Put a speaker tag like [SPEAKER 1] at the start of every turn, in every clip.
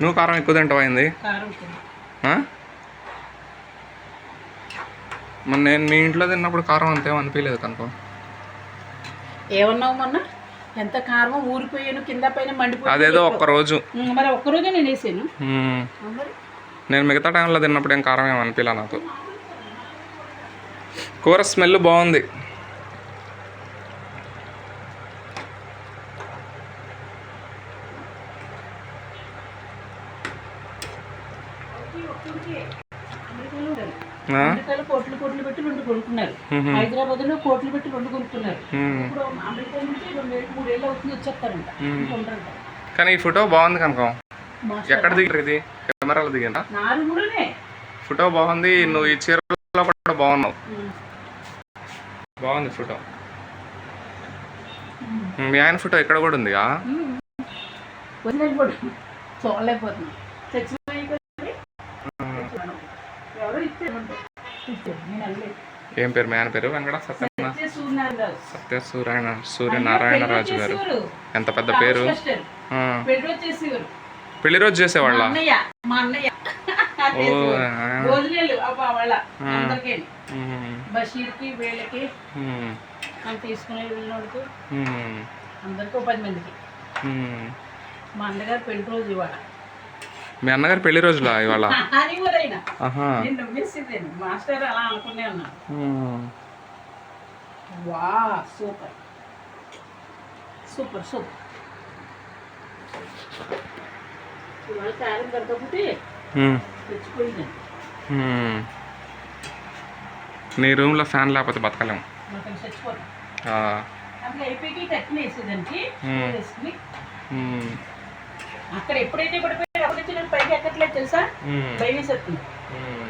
[SPEAKER 1] నువ్వు కారం ఎక్కువ తింటావా అయింది
[SPEAKER 2] కారం ఉంటుంది.
[SPEAKER 1] మరి నేను మీ ఇంట్లో తిన్నప్పుడు కారం అంతేం అనిపించలేదు కనుక
[SPEAKER 2] ఏమన్నావు మొన్న? ఎంత కారం ఊరిపోయాను కింద పైన మండిపోయి
[SPEAKER 1] అదేదో ఒక్క రోజు.
[SPEAKER 2] మరి ఒక్కరోజే నేను వేసాను.
[SPEAKER 1] నేను మిగతా టైంలో తిన్నప్పుడు ఏం కారం ఏం అనిపించలే నాకు? కూర స్మెల్ బాగుంది ఆ?
[SPEAKER 2] అమెరికాలో కోట్లు కోట్లు పెట్టి రెండు కొనుక్కున్నారు
[SPEAKER 1] మ్మ్.
[SPEAKER 2] హైదరాబాద్లో కోట్లు పెట్టి రెండు కొనుక్కున్నారు. ఇప్పుడు అమెరికా నుంచి రెండేళ్ళు మూడేళ్ళు అవుతుంది వచ్చేస్తారంట.
[SPEAKER 1] కానీ ఈ ఫోటో బాగుంది కనుక. ఎక్కడ దిగారు ఇది? కెమెరాలో
[SPEAKER 2] కూడానే
[SPEAKER 1] ఫోటో బాగుంది నువ్వు ఈ చీరలో కూడా బాగున్నావు. బాగుంది ఫోటో. మీ ఆయన ఫోటో ఇక్కడ కూడా ఉంది ఆ?
[SPEAKER 2] వదిలేకపోడు చూడలేకపోతున్నాం చచ్చిపోయి కదా. ఎవరో ఇచ్చారు ఇచ్చారు నేను అనలేదు
[SPEAKER 1] ఏం పేరు మీ ఆయన పేరు వెంకట సత్యన. సత్య సూర్యనారాయణ సూర్యనారాయణ రాజు గారు. ఎంత పెద్ద పేరు.
[SPEAKER 2] పెళ్ళి రోజు
[SPEAKER 1] చేసేవాళ్ళ.
[SPEAKER 2] బషీర్కి వీళ్ళకి. మనం తీసుకునే వెళ్ళినోడికి
[SPEAKER 1] మ్మ్.
[SPEAKER 2] అందరికీ ఓ పది మందికి
[SPEAKER 1] మ్మ్.
[SPEAKER 2] మా అన్నగారు పెళ్ళి రోజు ఇవాళ
[SPEAKER 1] మీ అన్నగారు పెళ్ళి రోజులా ఇవాళ?
[SPEAKER 2] సూపర్. సూపర్ కారం దొరకకపోతే. తెచ్చిపోయింది.
[SPEAKER 1] నీ రూమ్లో ఫ్యాన్ లేకపోతే బతకలేము.
[SPEAKER 2] అక్కడ ఎప్పుడైతే నుంచి నేను పైకి ఎక్కట్లేదు తెలుసా?
[SPEAKER 1] మ్మ్.
[SPEAKER 2] భయం వేసేస్తుంది
[SPEAKER 1] మ్మ్.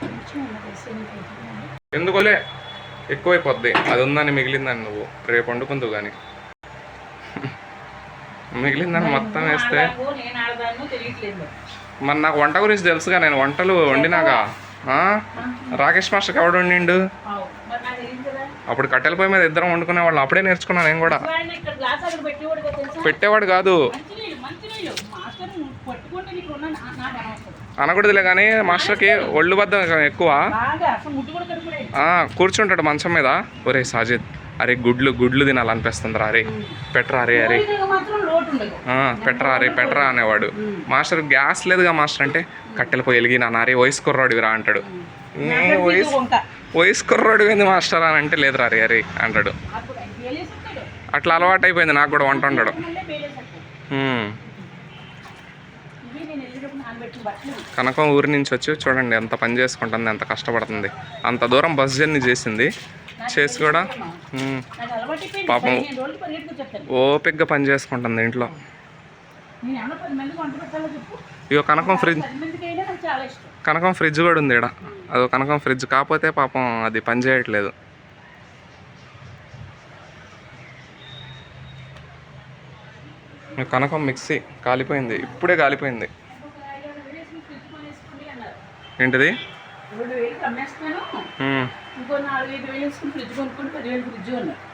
[SPEAKER 2] కొంచెం ఉన్నది వేసేయడానికి అవుతుందా?
[SPEAKER 1] ఎందుకోలే? ఎక్కువైపోద్ది. అది ఉందని మిగిలిందని నువ్వు. రేపు వండుకుందువు కానీ మిగిలిందని మొత్తం వేస్తే.
[SPEAKER 2] మరి.
[SPEAKER 1] నాకు వంట గురించి తెలుసుగా నేను వంటలు వండినాగా. ఆ? రాకేష్ మాస్టర్కి ఎవడు వండిండు? అప్పుడు కట్టెల పొయ్యి మీద ఇద్దరం వండుకునే వాళ్ళం. అప్పుడే నేర్చుకున్నాను నేను కూడా.
[SPEAKER 2] పెట్టేవాడు కదా.
[SPEAKER 1] అనకూడదులే కానీ మాస్టర్కి ఒళ్ళు బద్దం ఎక్కువ. కూర్చుంటాడు మంచం మీద. ఒరే సాజిద్ అరే గుడ్లు గుడ్లు తినాలనిపిస్తుంది రా అరే పెట్రా అరే అరే. పెట్రా అరే పెట్రా అనేవాడు. మాస్టర్ గ్యాస్ లేదుగా మాస్టర్ అంటే? కట్టెలు పోయి వెలిగినా నారే వయసు కుర్రాడివి రా అంటాడు వయసు కుర్రాడు ఏంది మాస్టర్ అని అంటే లేదు రా అరే అరే అంటాడు. అట్లా అలవాటు అయిపోయింది నాకు కూడా వంట ఉండడు
[SPEAKER 2] మళ్ళీ వేలేసేస్తాడు
[SPEAKER 1] ఉమ్.
[SPEAKER 2] ఇవి నేను వెళ్ళేటప్పుడు నానబెట్టిన బట్టలు
[SPEAKER 1] కనకం ఊరి నుంచి వచ్చి చూడండి ఎంత పని చేసుకుంటుంది ఎంత కష్టపడుతుంది. అంత దూరం బస్ జర్నీ చేసింది. చేసి కూడా పాపం. ఓపిగ్గా పని చేసుకుంటుంది ఇంట్లో. ఇగో కనకం ఫ్రిడ్జ్ కనకం ఫ్రిడ్జ్ కూడా ఉంది ఇక్కడ అదో కనకం ఫ్రిడ్జ్. కాకపోతే పాపం అది పని చేయట్లేదు. కనకం మిక్సీ కాలిపోయింది. ఇప్పుడే కాలిపోయింది.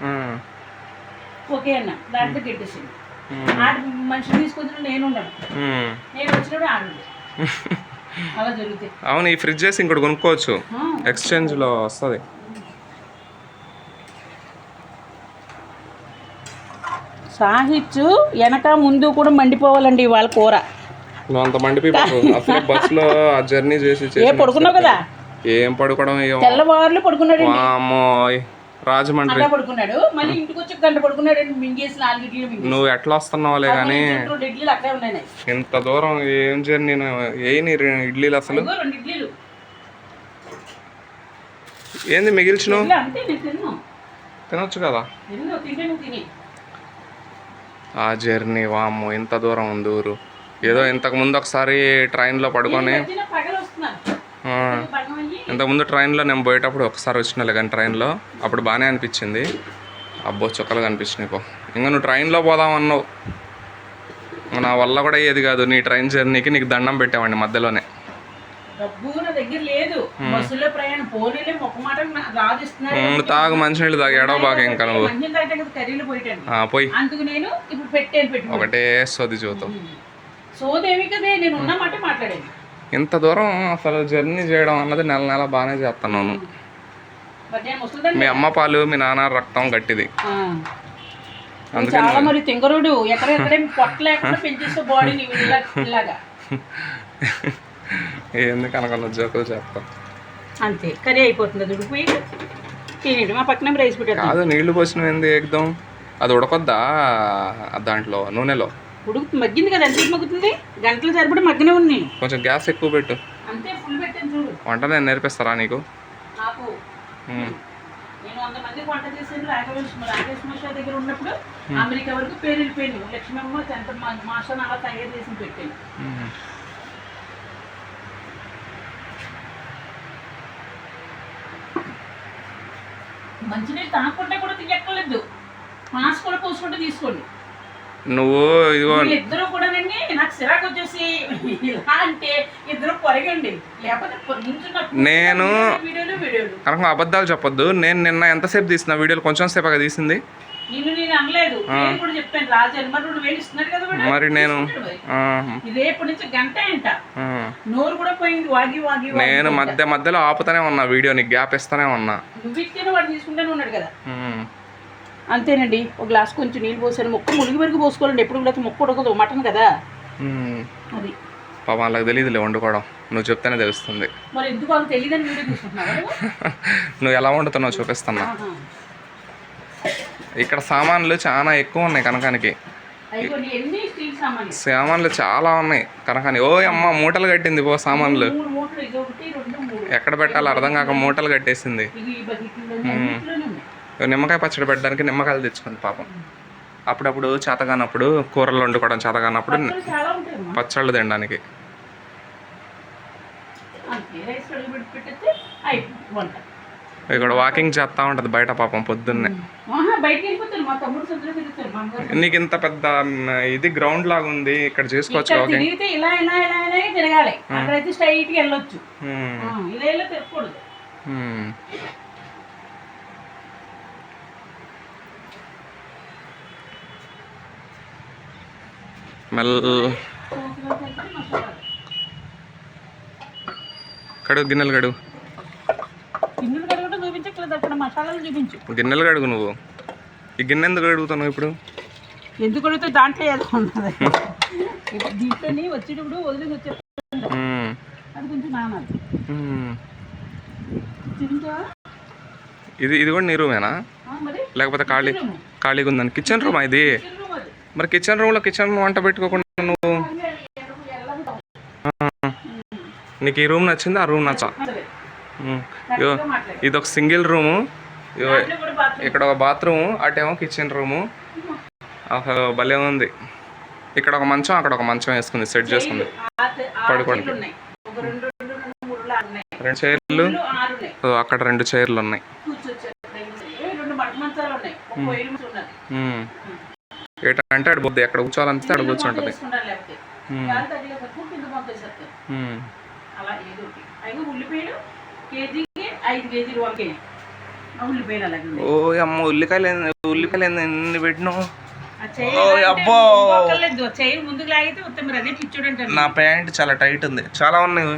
[SPEAKER 1] ఉమ్,
[SPEAKER 2] ఓకే అన్న. దాంట్లో గెట్టేసింది తీసుకొచ్చిన నేను ఉన్నాను. నేను వచ్చినప్పుడు ఆడు అలా జరుగుతాయి
[SPEAKER 1] అవును ఈ ఫ్రిడ్జ్ వేసి ఇంకోటి కొనుక్కోవచ్చు. ఎక్స్చేంజ్లో వస్తుంది.
[SPEAKER 2] సాహిత్యు వెనక ముందు కూడా మండిపోవాలండి వాళ్ళ కూర.
[SPEAKER 1] నువ్వు అంత మండిపోయి అసలు బస్సులో ఆ జర్నీ చేసి
[SPEAKER 2] ఏ పడుకున్నావు కదా?
[SPEAKER 1] ఏం పడుకోవడం
[SPEAKER 2] తెల్లవారులు పడుకున్నాడు
[SPEAKER 1] రాజమండ్రి.
[SPEAKER 2] పడుకున్నాడు. మళ్ళీ ఇంటికి వచ్చి గంట పడుకున్నాడు మింగేసి నాలుగు
[SPEAKER 1] నువ్వు ఎట్లా వస్తున్నావులే కానీ. ఇంత దూరం ఏం జర్నీ ఏ ఇడ్లీలు అసలు? ఏంది మిగిల్చిన తినొచ్చు కదా? ఆ జర్నీ వామ్మో ఇంత దూరం ఉంది ఊరు ఏదో ఇంతకు ముందు ఒకసారి ట్రైన్లో పడుకొని ఇంతకుముందు ట్రైన్లో నేను పోయేటప్పుడు ఒకసారి వచ్చిన కానీ ట్రైన్లో అప్పుడు బాగానే అనిపించింది. అబ్బో చుక్కలు కనిపించినాయి పో. ఇంకా నువ్వు ట్రైన్లో పోదాం అన్నావు. నా వల్ల కూడా అయ్యేది కాదు. నీ ట్రైన్ జర్నీకి నీకు దండం పెట్టామండి మధ్యలోనే. తాగు మంచినీళ్ళు తాగు. ఎడవ బాగా ఇంకా నువ్వు. పోయి. ఒకటే సొది చూతావు
[SPEAKER 2] సోదేవి కదే నేను ఉన్న మాట మాట్లాడేది.
[SPEAKER 1] ఇంత దూరం అసలు జర్నీ చేయడం అన్నది నెల నెల బాగానే చేస్తున్నాను మీ అమ్మ పాలు మీ నాన్న రక్తం గట్టిది.
[SPEAKER 2] చాలా మరి తింగరుడు ఎక్కడెక్కడే పొట్ట లేకుండా పెంచేస్తే బాడీని ఇలా ఇలాగా.
[SPEAKER 1] ఎందుకు అనకుండా జోకులు చెప్తాం
[SPEAKER 2] అంతే కర్రీ అయిపోతుంది. అది మా పక్కన రైస్ పెట్టారు.
[SPEAKER 1] కాదు నీళ్ళు పోసిన ఏంది ఎగ్దాం? అది ఉడకొద్దా? దాంట్లో నూనెలో?
[SPEAKER 2] ఉడుకు మగ్గింది కదా ఎంత మగ్గుతుంది? గంటలు సరిపడి మగ్గనే ఉన్నాయి
[SPEAKER 1] కొంచెం గ్యాస్ ఎక్కువ పెట్టు.
[SPEAKER 2] అంతే ఫుల్ పెట్టాను చూడు.
[SPEAKER 1] వంట నేను నేర్పిస్తారా నీకు?
[SPEAKER 2] నాకు. నేను వంద మందికి వంట చేసేది రాఘవేశ్వర రాఘవేశ్వర దగ్గర ఉన్నప్పుడు అమెరికా వరకు పేరు వెళ్ళిపోయాను లక్ష్మమ్మ ఎంత మాషన్ అలా తయారు చేసి పెట్టాను. మంచినీళ్ళు తాగకుండా కూడా తీయక్కర్లేదు మాస్ కూడా పోసుకుంటే తీసుకోండి.
[SPEAKER 1] నువ్వు ఇదిగో
[SPEAKER 2] వీళ్ళిద్దరూ కూడానండి నాకు సిరాకు వచ్చేసి ఇలా అంటే ఇద్దరు పొరగండి. లేకపోతే
[SPEAKER 1] నేను కనుక అబద్ధాలు చెప్పొద్దు. నేను నిన్న ఎంతసేపు తీసిన వీడియోలు కొంచెం సేపుగా తీసింది.
[SPEAKER 2] నిన్ను నేను అనలేదు. నేను కూడా చెప్పాను రాజు మరి రెండు వేలు ఇస్తున్నాడు కదా.
[SPEAKER 1] మరి నేను
[SPEAKER 2] ఇది నుంచి గంట అంట. నోరు కూడా పోయింది. వాగి వాగి.
[SPEAKER 1] నేను మధ్య మధ్యలో ఆపుతానే ఉన్నా వీడియోని గ్యాప్ ఇస్తానే ఉన్నా.
[SPEAKER 2] నువ్వు ఇచ్చిన వాడు తీసుకుంటూనే ఉన్నాడు కదా. అంతేనండి. ఒక గ్లాస్ కొంచెం నీళ్ళు పోసాను. ముక్క మునిగి వరకు పోసుకోవాలండి. ఎప్పుడు కూడా ముక్క ఉడకదు. మటన్ కదా. అది.
[SPEAKER 1] పాపం వాళ్ళకి తెలియదులే వండుకోవడం. నువ్వు చెప్తేనే తెలుస్తుంది.
[SPEAKER 2] మరి ఎందుకు వాళ్ళకి తెలియదని వీడియో తీసుకుంటున్నావా నువ్వు?
[SPEAKER 1] ఎలా వండుతున్నావు చూపిస్తున్నా. ఇక్కడ సామాన్లు చాలా ఎక్కువ ఉన్నాయి కనకానికి.
[SPEAKER 2] సామాన్లు?
[SPEAKER 1] చాలా ఉన్నాయి కనకాని. ఓ అమ్మ మూటలు కట్టింది పో సామాన్లు. ఎక్కడ పెట్టాలో అర్థం కాక మూటలు కట్టేసింది. నిమ్మకాయ పచ్చడి పెట్టడానికి నిమ్మకాయలు తెచ్చుకుంది పాపం. అప్పుడప్పుడు చేతగానప్పుడు కూరలు వండుకోవడం చేతగానప్పుడు
[SPEAKER 2] పచ్చళ్ళు
[SPEAKER 1] తినడానికి. ఇక్కడ వాకింగ్ చేస్తా ఉంటది బయట పాపం పొద్దున్నే. నీకు ఇంత పెద్ద ఇది గ్రౌండ్ లాగా ఉంది ఇక్కడ చేసుకోవచ్చు వాకింగ్
[SPEAKER 2] తిరిగితే ఇలా ఇలా ఇలా ఇలా తిరగాలి. అక్కడైతే స్ట్రైట్గా వెళ్ళొచ్చు.
[SPEAKER 1] మ్మ్.
[SPEAKER 2] ఆ, ఇలా ఇలా తిరగకూడదు.
[SPEAKER 1] మ్మ్. మెల్
[SPEAKER 2] సోసులో కలిపి మసాలా.
[SPEAKER 1] కడుగు గిన్నెలు కడుగు
[SPEAKER 2] గిన్నెలు
[SPEAKER 1] కడుగు నువ్వు ఈ గిన్నె ఎందుకు కడుగుతున్నావు ఇప్పుడు
[SPEAKER 2] ఎందుకు అడిగితే దాంట్లో దీంట్లోని వచ్చేటప్పుడు వదిలేసి వచ్చే
[SPEAKER 1] మ్మ్.
[SPEAKER 2] అది కొంచెం నానాలి
[SPEAKER 1] మ్మ్.
[SPEAKER 2] తింటా
[SPEAKER 1] ఇది ఇది కూడా నీ రూమేనా లేకపోతే ఖాళీ. ఖాళీగా ఉందని కిచెన్ రూమా ఇది మరి కిచెన్ రూమ్లో కిచెన్ వంట పెట్టుకోకుండా నువ్వు. నీకు ఈ రూమ్ నచ్చింది? ఆ రూమ్ నచ్చా. ఇది ఒక సింగిల్ రూము. ఇక్కడ ఒక బాత్రూమ్ అటేమో కిచెన్ రూము. అసలు భలే ఉంది. ఇక్కడ ఒక మంచం అక్కడ ఒక మంచం వేసుకుంది సెట్ చేసుకుంది. పడుకోండి.
[SPEAKER 2] రెండు
[SPEAKER 1] చైర్లు. అక్కడ రెండు చైర్లు ఉన్నాయి. ఏటంటే అక్కడ పోద్ది ఎక్కడ కూర్చోవాలనిపిస్తే అక్కడ కూర్చుంటుంది.
[SPEAKER 2] అలా ఏదో ఒకటి. ఉల్లిపాయలు కేజీకి ఐదు కేజీలు ఉన్నాయి.
[SPEAKER 1] ఓ అమ్మ ఉల్లికాయలు ఉల్లిపాయలు ఎన్ని- పెట్టినావు? అబ్బో. నా ప్యాంట్ చాలా టైట్ ఉంది. చాలా ఉన్నాయి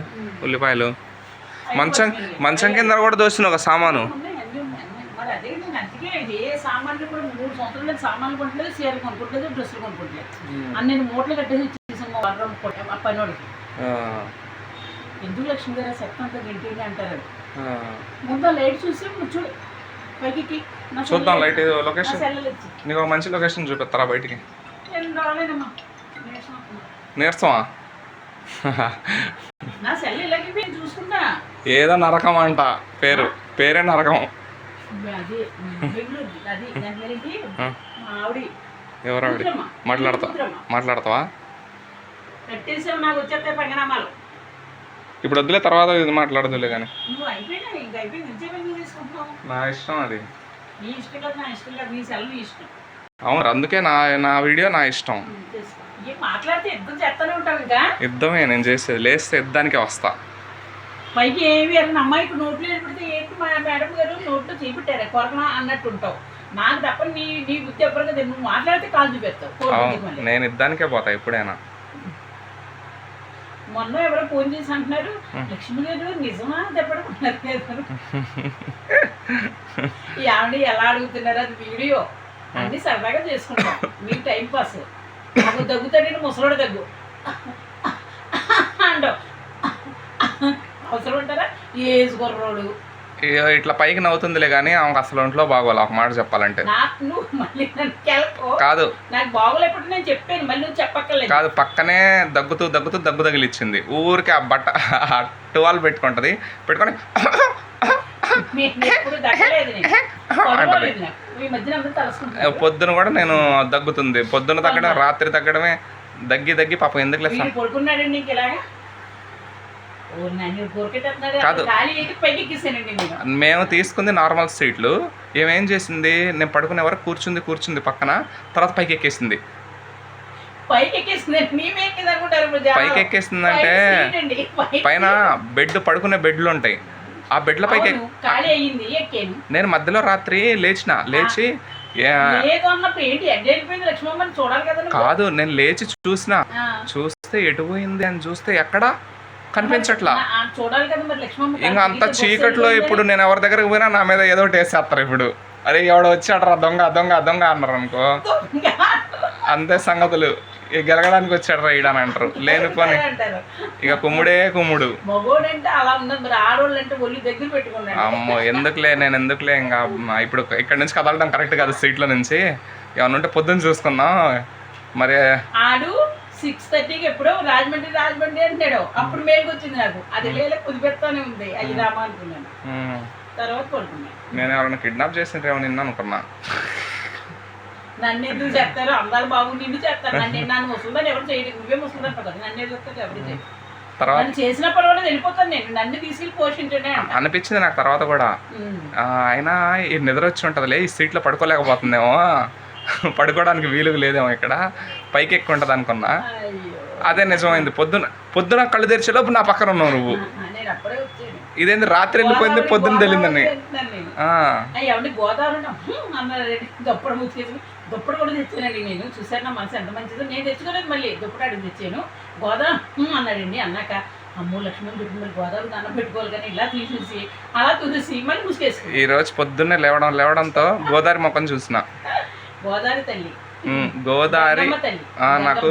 [SPEAKER 1] ఉల్లిపాయలు. మంచం మంచం కింద కూడా దోసిన ఒక సామాను
[SPEAKER 2] ఉన్నాయి, అన్నీ ఉన్నాయి, అన్నీ. మరి అదే నేను అందుకే ఇది ఏ సామాన్లు కూడా మూడు సంవత్సరాలు సామాన్లు కొనట్లేదు చీరలు కొనుక్కోట్లేదు డ్రెస్సులు కొనుక్కోట్లేదు. అన్ని నేను మూటలు కట్టేసి ఇచ్చేసాము వారం కొట్ట- ఆ. పనోడికి ఎందుకు లక్ష్మి గారు చెత్త అంతా గెంటి అంటారు. ముందు లైట్ చూసి చూడు. పైకి
[SPEAKER 1] చూద్దాం లైట్ లొకేషన్ నీకు ఒక మంచి లొకేషన్ చూపిస్తారా బయటికి?
[SPEAKER 2] నేను రాలేదమ్మా.
[SPEAKER 1] నీరసమా?
[SPEAKER 2] నా సెల్ ఇలాగే చూసుకుంటా.
[SPEAKER 1] ఏదో నరకం అంట పేరు. పేరే నరకం. ఎవరు ఆవిడ. మాట్లాడతా. మాట్లాడతావా? ఇప్పుడు వద్దులే తర్వాత ఇది మాట్లాడదులే కానీ. నా ఇష్టం అది. అవును అందుకే నా నా వీడియో నా ఇష్టం. యుద్ధమే నేను చేసేది. లేస్తే యుద్ధానికి వస్తా.
[SPEAKER 2] పైకి ఏమి అన్న అమ్మాయికి నోట్లో పెడితే ఏంటి మా మేడం గారు? నోట్లో చేపెట్టారు. కొరకనా అన్నట్టు ఉంటావు. నాకు తప్ప నీ నీ బుద్ధి ఎవ్వరు కదా. నువ్వు మాట్లాడితే కాల్ మళ్ళీ.
[SPEAKER 1] నేను యుద్ధానికే పోతా ఎప్పుడైనా.
[SPEAKER 2] మొన్న ఎవరో ఫోన్ చేసి అంటున్నారు లక్ష్మి గారు నిజమా? చెప్పడం ఈ ఆవిడ ఎలా అడుగుతున్నారు? అది వీడియో. అన్ని సరదాగా చేసుకుంటాం. మీకు టైం పాస్. నాకు దగ్గుతాడండి ముసలోడు దగ్గు. అవసరం ఉంటారా ఏజ్
[SPEAKER 1] ఇగ ఇట్లా పైకి నవ్వుతుందిలే కానీ ఆమెకు అసలు ఒంట్లో బాగోవాలి ఒక మాట చెప్పాలంటే.
[SPEAKER 2] నాకు నువ్వు మళ్ళీ నన్ను కెలకో.
[SPEAKER 1] కాదు.
[SPEAKER 2] నాకు బాగోలేకపోతే నేను చెప్పాను మళ్ళీ నువ్వు చెప్పక్కర్లేదు.
[SPEAKER 1] కాదు పక్కనే దగ్గుతూ దగ్గుతూ దగ్గు తగిలిచ్చింది. ఊరికి ఆ బట్ట ఆ టువాల్ పెట్టుకుంటది. పెట్టుకొని
[SPEAKER 2] నేను ఎప్పుడు దగ్గలేదు నేను. కొనుక్కోలేదు నాకు. ఈ మధ్యన అందరూ తలుసుకుంటున్నారు
[SPEAKER 1] పొద్దున కూడా నేను దగ్గుతుంది. పొద్దున తగ్గడం రాత్రి తగ్గడమే. దగ్గి దగ్గి పాపం ఎందుకు లేదు
[SPEAKER 2] వీడు పడుకున్నాడండి నీకు ఇలాగా?
[SPEAKER 1] కాదు. మేము తీసుకుంది నార్మల్ సీట్లు ఏమేం చేసింది? నేను పడుకునే వరకు కూర్చుంది కూర్చుంది పక్కన. తర్వాత పైకి ఎక్కేసింది.
[SPEAKER 2] పైకి అండి. పైకి
[SPEAKER 1] పైన బెడ్ పడుకునే బెడ్లు ఉంటాయి. ఆ బెడ్ల పైకి నేను మధ్యలో రాత్రి లేచిన లేచి
[SPEAKER 2] కదా
[SPEAKER 1] నేను లేచి చూసిన. చూస్తే ఎటు పోయింది అని చూస్తే ఎక్కడా? కనిపించట్లా. ఇంకా అంత చీకట్లో. ఇప్పుడు నేను ఎవరి దగ్గరకు పోయినా నా మీద ఏదో ఒకటి వేసేస్తారు ఇప్పుడు. అరే ఎవడో వచ్చాడరా దొంగ దొంగ దొంగ అన్నారు అనుకో. అంతే సంగతులు. ఇక గెలగడానికి వచ్చాడరా ఈడని అంటారు. లేని పని. ఇక కుమ్ముడే కుమ్ముడు. అమ్మో ఎందుకులే నేను ఎందుకులే ఇంకా ఇప్పుడు ఇక్కడ నుంచి కదలడం కరెక్ట్ కాదు సీట్లో నుంచి. ఏమన్నా ఉంటే పొద్దున్న చూసుకుందాం. మరి
[SPEAKER 2] ఆడు సిక్స్ థర్టీకి ఎప్పుడో రాజమండ్రి రాజమండ్రి అంటాడు అప్పుడు మేలుకు వచ్చింది నాకు. అది లేలే కుదిపెడతానే ఉంది. అయ్యి రామా అనుకున్నాను తర్వాత పడుకున్నాను
[SPEAKER 1] నేను ఎవరైనా కిడ్నాప్ చేసిండ్రేమో నిన్న అనుకున్నా.
[SPEAKER 2] నన్ను ఎందుకు చెప్తారు అందాలు బాబు నిన్ను చెప్తారు నన్ను నన్ను ముసలిదాన్ని ఎవరు చేయలేదు నువ్వే ముసలిదాన్ని కదా. నన్ను చెప్తారు ఎవరు చేయరు.
[SPEAKER 1] తర్వాత?
[SPEAKER 2] నన్ను చేసిన పర్వాలేదు వెళ్ళిపోతాను నేను. నన్ను తీసుకెళ్ళి పోషించండి
[SPEAKER 1] అనిపించింది నాకు తర్వాత కూడా. అయినా ఈ నిద్ర వచ్చి ఉంటుందిలే. ఈ సీట్లో పడుకోలేకపోతుందేమో. పడుకోవడానికి వీలు లేదేమో ఇక్కడ. పైకి ఎక్కువ ఉంటుంది అనుకున్నా అదే నిజమైంది. పొద్దున పొద్దున కళ్ళు తెరిచేలోపు నా పక్కన ఉన్నావు నువ్వు. ఇదేంది రాత్రి వెళ్ళిపోయింది? పొద్దున్న తెలియదని
[SPEAKER 2] కూడా తెచ్చానండి నేను. చూసాను నా మనసు ఎంత మంచిదో. నేను తెచ్చుకోలేదు మళ్ళీ. దుప్పటి అడిగి తెచ్చాను. గోదావరి "హ్మ్" అన్నాడండి. అన్నాక అమ్మో లక్ష్మణ్ దుప్పటి మళ్ళీ గోదావరి దండం పెట్టుకోవాలి కానీ ఇలా తీసేసి అలా చూసేసి మళ్ళీ ముసుకేసుకుని
[SPEAKER 1] ఈ రోజు పొద్దున్నే లేవడం లేవడంతో గోదావరి ముఖం చూసిన.
[SPEAKER 2] గోదావరి తల్లి.
[SPEAKER 1] నాకు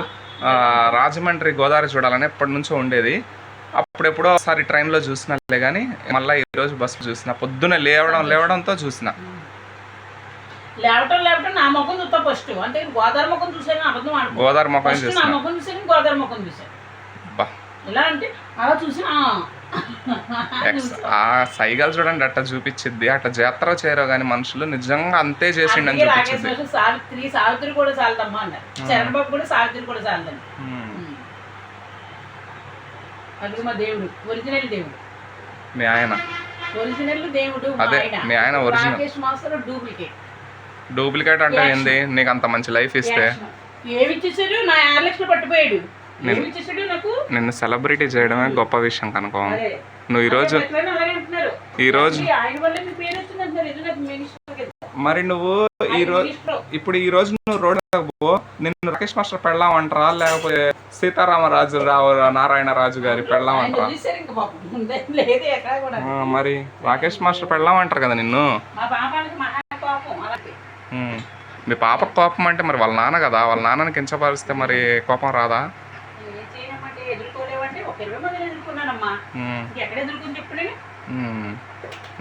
[SPEAKER 1] రాజమండ్రి గోదావరి చూడాలని ఎప్పటి నుంచో ఉండేది. అప్పుడెప్పుడో ఒకసారి ట్రైన్లో చూసినట్లే కానీ మళ్ళీ ఈరోజు బస్సు చూసిన పొద్దున్న లేవడం లేవడంతో చూసిన.
[SPEAKER 2] లేవటం లేవటం నా ముఖం చూస్తా ఫస్ట్ అంటే గోదావరి ముఖం చూసాను అబద్ధం అనుకో
[SPEAKER 1] గోదావరి ముఖం
[SPEAKER 2] ఫస్ట్ నా
[SPEAKER 1] చూసిన.
[SPEAKER 2] ముఖం చూసాను గోదావరి ముఖం చూసాను ఎలా అంటే అలా చూసి "ఆ."
[SPEAKER 1] ఎక్స్ ఆ సైగలు చూడండి అట్ట చూపించిద్ది అట్ట జాతర చేయరో కానీ మనుషులు నిజంగా అంతే చేసిండని
[SPEAKER 2] అందుకే రాకేష్
[SPEAKER 1] చూపించింది
[SPEAKER 2] సావిత్రి సావిత్రి కూడా చాలదమ్మా అన్నారు. చరణ్ బాబు కూడా సావిత్రి కూడా చాలదండి మా దేవుడు ఒరిజినల్ దేవుడు.
[SPEAKER 1] మీ ఆయన.
[SPEAKER 2] ఒరిజినల్ దేవుడు
[SPEAKER 1] అదే. మీ ఆయన.
[SPEAKER 2] Rakesh master duplicate.
[SPEAKER 1] డూప్లికేట్ అంటే ఏంది? నీకు అంత మంచి లైఫ్ ఇస్తే.
[SPEAKER 2] ఏమి ఇచ్చేసాడు నా ఆరు లక్షలు పట్టిపోయాడు.
[SPEAKER 1] నిన్ను సెలబ్రిటీ చేయడమే గొప్ప విషయం కనుకో. నువ్వు ఈరోజు ఈరోజు. మరి నువ్వు ఈ రోజు. ఇప్పుడు ఈ రోజు నువ్వు రోడ్ పో. నిన్ను రాకేష్ మాస్టర్ పెళ్ళామంటారా? లేకపోతే సీతారామరాజు రావు నారాయణ రాజు గారి పెళ్ళామంటారా? మరి రాకేష్ మాస్టర్ పెళ్ళామంటారు కదా నిన్ను.
[SPEAKER 2] మీ
[SPEAKER 1] పాప కోపం అంటే మరి వాళ్ళ నాన్న కదా? వాళ్ళ నాన్నని కించపరిస్తే మరి కోపం రాదా?
[SPEAKER 2] ఎక్కడ ఎదుర్కొని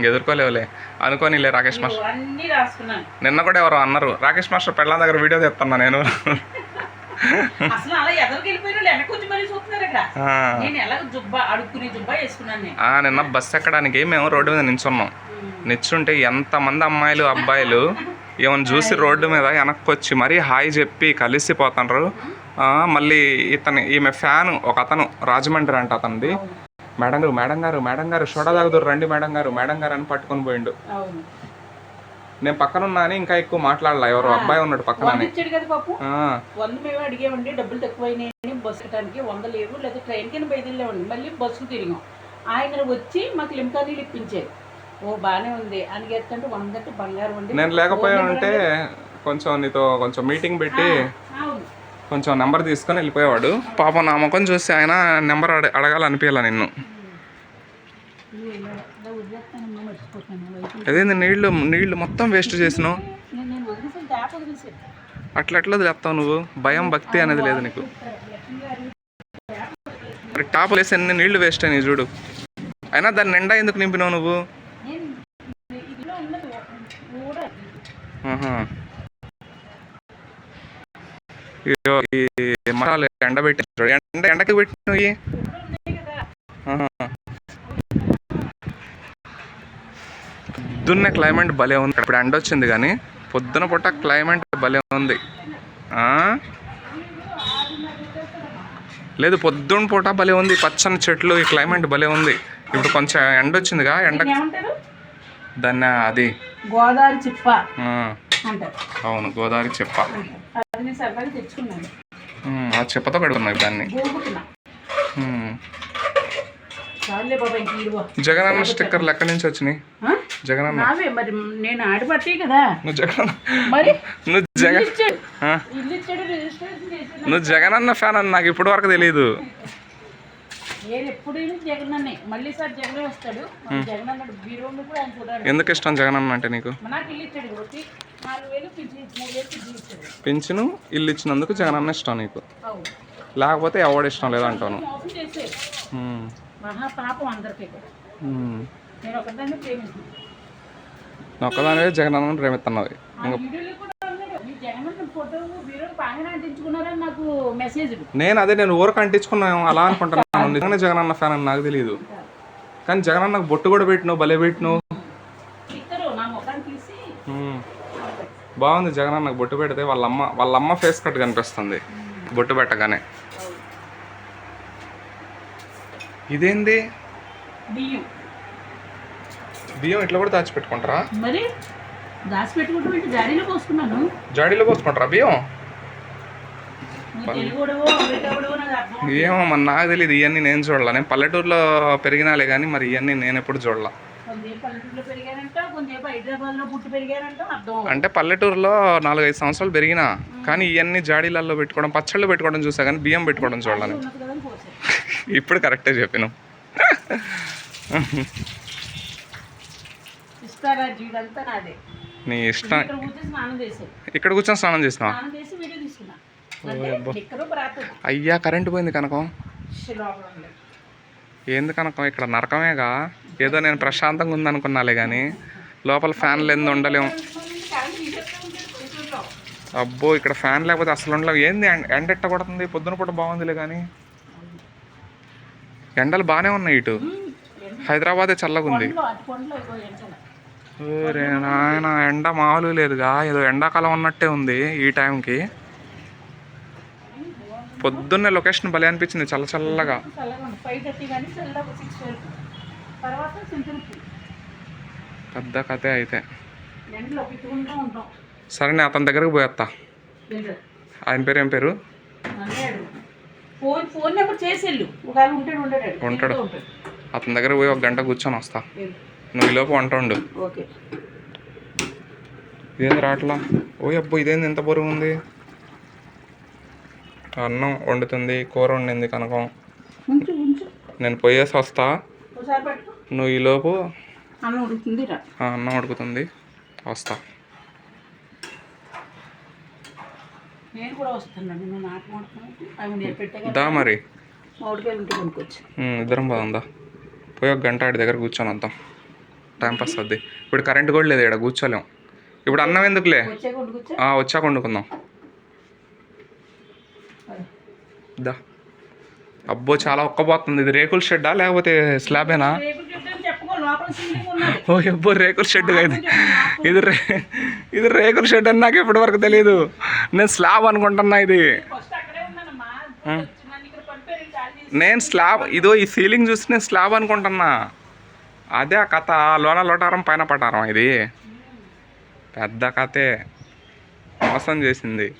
[SPEAKER 1] ఎదుర్కోలేవులే అనుకోనిలే రాకేష్ మాస్టర్.
[SPEAKER 2] ఇదిగో అన్నీ రాసుకున్నాను.
[SPEAKER 1] నిన్న కూడా ఎవరో అన్నారు రాకేష్ మాస్టర్ పెళ్ళాం దగ్గర వీడియో తెస్తున్నా నేను.
[SPEAKER 2] అసలు అలా ఎదరికి వెళ్ళిపోయిన వెనక వచ్చి మరీ చూస్తున్నారు ఇక్కడ
[SPEAKER 1] ఆ,
[SPEAKER 2] నేను ఎలా జుబ్బా అడుక్కునే జుబ్బా వేసుకున్నాను నేను.
[SPEAKER 1] ఆ, నిన్న బస్సు ఎక్కడానికి మేము రోడ్డు మీద నించున్నాం నిల్చుంటే ఎంతమంది అమ్మాయిలు అబ్బాయిలు ఏమైనా చూసి రోడ్డు మీద వెనక్కి వచ్చి మరీ హాయ్ చెప్పి కలిసిపోతున్నారు. మళ్ళీ ఇతని ఈమె ఫ్యాన్ ఒక అతను రాజమండ్రి అంట అతనిది. మేడం గారు మేడం గారు మేడం గారు చూడదాగుదురు రండి మేడం గారు మేడం గారు అని పట్టుకొని పోయిండు. నేను పక్కన ఉన్నా అని ఇంకా ఎక్కువ మాట్లాడలా ఎవరు అబ్బాయి ఉన్నాడు పక్కన
[SPEAKER 2] వంద మేము అడిగామండి డబ్బులు తక్కువైనాయని బస్సు ఎక్కడానికి వంద లేవు లేదా ట్రైన్ కింద బయలుదేరామండి మళ్ళీ బస్సుకు తిరిగాం. ఆయన వచ్చి మాకు లింకా నీళ్ళు ఇప్పించారు. ఓ బాగానే ఉంది. అని ఎత్తంటే వంద అంటే బంగారం అండి.
[SPEAKER 1] నేను లేకపోయా ఉంటే కొంచెం నీతో కొంచెం మీటింగ్ పెట్టి కొంచెం నెంబర్ తీసుకొని వెళ్ళిపోయేవాడు. పాప నా ముఖం చూసి ఆయన నెంబర్ అడ అడగాలనిపించాల నిన్ను. అదేంది నీళ్ళు నీళ్ళు మొత్తం వేస్ట్ చేసినావు?
[SPEAKER 2] నేను నేను వదిలేసాను ట్యాప్ వదిలేసాను
[SPEAKER 1] అట్లా ఎట్లా వదిలేస్తావు నువ్వు? భయం భక్తి అనేది లేదు నీకు. మరి టాప్ వేసి ఎన్ని నీళ్ళు వేస్ట్ అయినాయి చూడు. అయినా దాన్ని నిండా ఎందుకు నింపినావు నువ్వు? ఈ మసాలా ఎండబెట్టి చూడు. ఎండ ఎండకి పెట్టినవి. పొద్దున్న క్లైమేట్ భలే ఉంది. ఇప్పుడు ఎండ వచ్చింది కానీ పొద్దున పూట క్లైమేట్ భలే ఉంది. ఆ? లేదు పొద్దున్న పూట భలే ఉంది. పచ్చని చెట్లు ఈ క్లైమేట్ భలే ఉంది. ఇప్పుడు కొంచెం ఎండ వచ్చిందిగా ఎండ
[SPEAKER 2] దీన్ని
[SPEAKER 1] అది.
[SPEAKER 2] గోదావరి చిప్ప
[SPEAKER 1] అవును గోదావరి చెప్ప.
[SPEAKER 2] నేను సరదాగా తెచ్చుకున్నాను.
[SPEAKER 1] ఉమ్, ఆ చెప్పతో కడుగున్నాయి దాన్ని.
[SPEAKER 2] గోగుతున్నా
[SPEAKER 1] ఉమ్.
[SPEAKER 2] చాలే బాబా ఇంక ఇరువో
[SPEAKER 1] జగనన్న స్టిక్కర్లు ఎక్కడి నుంచి వచ్చినాయి? జగనన్న.
[SPEAKER 2] నావే మరి నేను ఆడబట్టే కదా.
[SPEAKER 1] నువ్వు జగన్
[SPEAKER 2] మరి?
[SPEAKER 1] నువ్వు జగన్
[SPEAKER 2] ఇల్లు ఇచ్చాడు రిజిస్ట్రేషన్
[SPEAKER 1] నువ్వు జగనన్న ఫ్యాన్ అని నాకు ఇప్పటి వరకు తెలియదు
[SPEAKER 2] నేను ఎప్పుడు జగన్ అన్నే మళ్ళీ సార్ జగనే వస్తాడు. మరి జగన్ అన్నాడు బీరోని కూడా ఆయన చూడాలి
[SPEAKER 1] ఎందుకు ఇష్టం జగనన్న అంటే నీకు?
[SPEAKER 2] నాకు ఇల్లు ఇచ్చాడు కాబట్టి నాలుగు వేలు పింఛన్ మూడు వేలు పింఛన్ ఇచ్చాడు.
[SPEAKER 1] పెంచును ఇల్లు ఇచ్చినందుకు జగనన్న ఇష్టం నీకు?
[SPEAKER 2] అవును.
[SPEAKER 1] లేకపోతే ఎవడు ఇష్టం లేదంటాను
[SPEAKER 2] మోసం చేశాడు.
[SPEAKER 1] ఉమ్,
[SPEAKER 2] మహా పాపం అందరికీ కూడా.
[SPEAKER 1] ఉమ్.
[SPEAKER 2] నేను ఒకదాన్ని ప్రేమిస్తున్నాను
[SPEAKER 1] నువ్వు ఒక్కదానివే జగనన్న ప్రేమిస్తున్నది
[SPEAKER 2] ఆ వీడియోలో కూడా
[SPEAKER 1] నేను అదే నేను ఊరకు అంటించుకున్నాను అలా అనుకుంటున్నాను. నిజంగానే జగనన్న ఫ్యాన్ అని నాకు తెలియదు కానీ జగనన్నకు బొట్టు కూడా పెట్టినావు భలే పెట్టినావు. బాగుంది జగనన్నకు బొట్టు పెడితే వాళ్ళ అమ్మ వాళ్ళ అమ్మ ఫేస్ కట్ కనిపిస్తుంది బొట్టు పెట్టగానే. ఇదేంది?
[SPEAKER 2] బియ్యం.
[SPEAKER 1] బియ్యం ఇట్లా కూడా దాచిపెట్టుకుంటారా
[SPEAKER 2] మరి? దాచిపెట్టుకుంటూ ఇటు గాడిలో పోసుకున్నాను.
[SPEAKER 1] జాడీలో పోసుకుంటారా? బియ్యం? ఏమో మరి నాకు తెలియదు ఇవన్నీ నేను చూడాల. నేను పల్లెటూరులో పెరిగినాలే కానీ మరి ఇవన్నీ నేను ఎప్పుడు చూడాల. అంటే పల్లెటూరులో నాలుగైదు సంవత్సరాలు పెరిగినా కానీ ఇవన్నీ జాడీలలో పెట్టుకోవడం పచ్చళ్ళు పెట్టుకోవడం చూసా కానీ బియ్యం పెట్టుకోవడం చూడాలని ఇప్పుడు కరెక్టే చెప్పిన
[SPEAKER 2] ఇస్తారా? జీవితంతా నాదే.
[SPEAKER 1] నీ ఇష్టం.
[SPEAKER 2] ఇక్కడ కూర్చొని స్నానం చేశాను
[SPEAKER 1] ఇక్కడ కూర్చొని స్నానం చేసినావా?
[SPEAKER 2] స్నానం చేసి వీడియో తీసుకున్నా. అంటే ఇక్కడ ప్రార్థన
[SPEAKER 1] అయ్యా కరెంట్ పోయింది కనకం. ఏంది కనకం? ఇక్కడ నరకమేగా? ఏదో నేను ప్రశాంతంగా ఉందనుకున్నాలే కానీ లోపల ఫ్యాన్లు ఎందు ఉండలేము. అబ్బో ఇక్కడ ఫ్యాన్ లేకపోతే అసలు ఉండలేవు ఏంది ఎండ- ఎండ ఎట్ట కొడుతుంది? పొద్దున పూట బాగుందిలే కానీ ఎండలు బాగానే ఉన్నాయి ఇటు. హైదరాబాదే చల్లగా ఉంది నాయన ఎండ మామూలు లేదుగా. ఏదో ఎండాకాలం ఉన్నట్టే ఉంది ఈ టైంకి. పొద్దున్నే లొకేషన్ భలే అనిపించింది చల్ల చల్లగా. పెద్ద కథే అయితే. సరే నేను అతని దగ్గరకు పోయేస్తా ఆయన పేరు ఏం పేరు?
[SPEAKER 2] ఉంటాడు
[SPEAKER 1] అతని దగ్గర పోయి ఒక గంట కూర్చొని వస్తా. నువ్వు ఈలోపు వంట ఉండు.
[SPEAKER 2] ఓకే.
[SPEAKER 1] ఇదేంది రావట్లా ఓ అబ్బో ఇదేంది ఎంత బరువు ఉంది? అన్నం వండుతుంది కూర వండింది కనకం. నేను పోయేసి వస్తా. నువ్వు ఈలోపు
[SPEAKER 2] అన్నం ఉడుకుతుంది
[SPEAKER 1] వస్తా. దా మరి. ఇద్దరం పోదాందా పోయి ఒక గంట ఆడి దగ్గర కూర్చొని వద్దాం. టైం పాస్ అవుద్ది. ఇప్పుడు కరెంట్ కూడా లేదు ఇక్కడ కూర్చోలేం. ఇప్పుడు అన్నం ఎందుకులే?
[SPEAKER 2] వచ్చాక
[SPEAKER 1] వండుకుందాం దా. అబ్బో చాలా ఒక్కబోతుంది. ఇది రేకుల షెడ్డా లేకపోతే స్లాబేనా? ఓ అబ్బో రేకుల షెడ్ ఇది ఇది రే ఇది రేకుల షెడ్ అని నాకు ఇప్పటి వరకు తెలియదు నేను స్లాబ్ అనుకుంటున్నా ఇది. నేను స్లాబ్ ఇదో ఈ సీలింగ్ చూసి నేను స్లాబ్ అనుకుంటున్నా. అదే ఆ కథ లోన లోటారం పైన పటారం ఇది. పెద్ద కథే. మోసం చేసింది.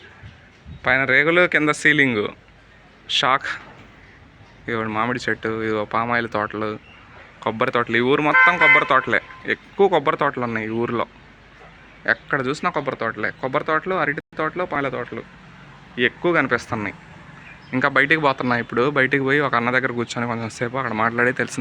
[SPEAKER 1] పైన రేగులు కింద సీలింగు. షాక్. ఇవి మామిడి చెట్టు ఇవి పామాయిల తోటలు కొబ్బరి తోటలు. ఈ ఊరు మొత్తం కొబ్బరి తోటలే. ఎక్కువ కొబ్బరి తోటలు ఉన్నాయి ఈ ఊరిలో. ఎక్కడ చూసినా కొబ్బరి తోటలే. కొబ్బరి తోటలు అరటి తోటలు పాల తోటలు ఎక్కువ కనిపిస్తున్నాయి. ఇంకా బయటికి పోతున్నాయి. ఇప్పుడు బయటికి పోయి ఒక అన్న దగ్గర కూర్చొని కొంచెం సేపు అక్కడ మాట్లాడి తెలిసిన